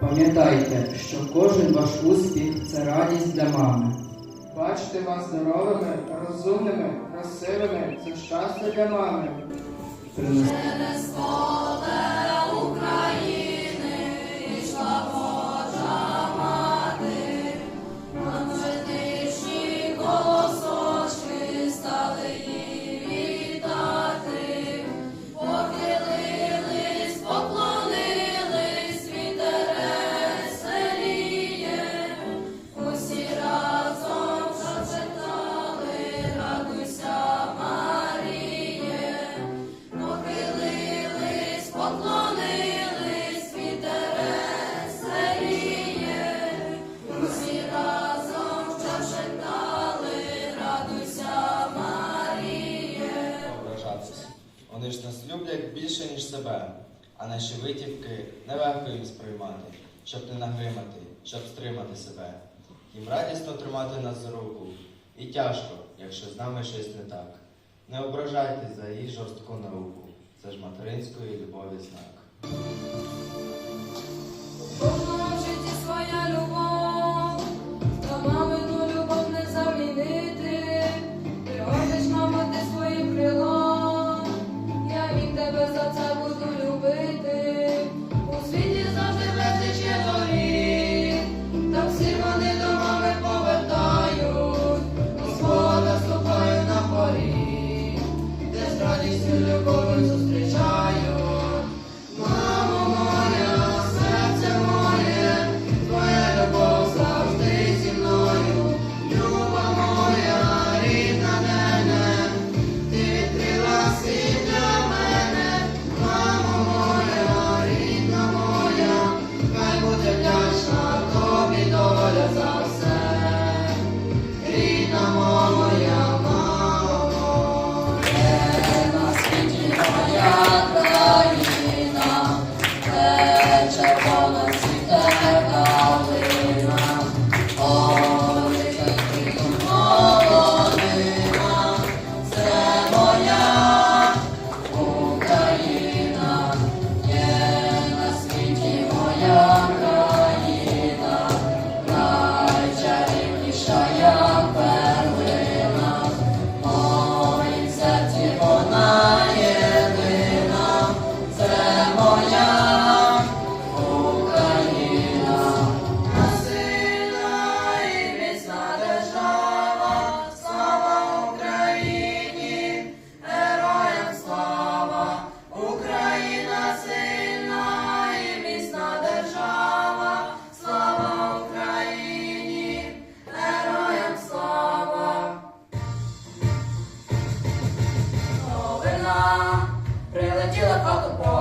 Пам'ятайте, що кожен ваш успіх це радість для мами. Бачити вас здоровими, розумними, красивими це щастя для мами. Поклонились, вітер селіє, усі разом зачитали, радуйся, Маріє. Вони ж нас люблять більше, ніж себе, а наші витівки нелегко їм сприймати, щоб не нагримати, щоб стримати себе. Їм радісно тримати нас за руку. І тяжко, якщо з нами щось не так. Не ображайтесь за її жорстку науку. Це ж материнської любові знак. Любов'ю зустрічають. Прилетіла хату пограє,